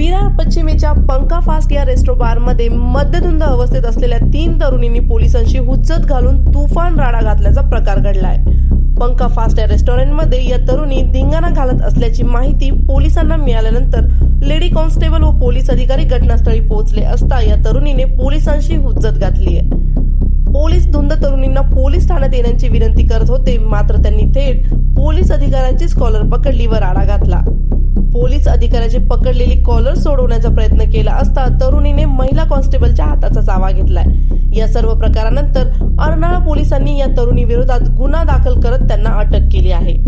विरार पश्चिमेच्या पंका फास्ट या रेस्टो बारमध्ये मद्यधुंद अवस्थेत असलेल्या तीन तरुणींनी पोलिसांशी हुज्जत घालून तुफान राडा घातल्याचा प्रकार घडलाय. पंका फास्ट या रेस्टॉरंटमध्ये या तरुणी धिंगाणा घालत असल्याची माहिती पोलिसांना मिळाल्यानंतर लेडी कॉन्स्टेबल व पोलीस अधिकारी घटनास्थळी पोहोचले असता या तरुणीने पोलिसांशी हुज्जत घातली आहे. पोलीस धुंद तरुणींना पोलीस ठाण्यात येण्याची विनंती करत होते मात्र त्यांनी थेट पोलीस अधिकाऱ्यांचीच कॉलर पकडली व राडा घातला. पोलीस अधिकाऱ्याची पकडलेली कॉलर सोडवण्याचा प्रयत्न केला असता तरुणीने महिला कॉन्स्टेबलच्या हाताचा चावा घेतलाय. या सर्व प्रकारानंतर अर्नाळा पोलिसांनी या तरुणी विरोधात गुन्हा दाखल करत त्यांना अटक केली आहे.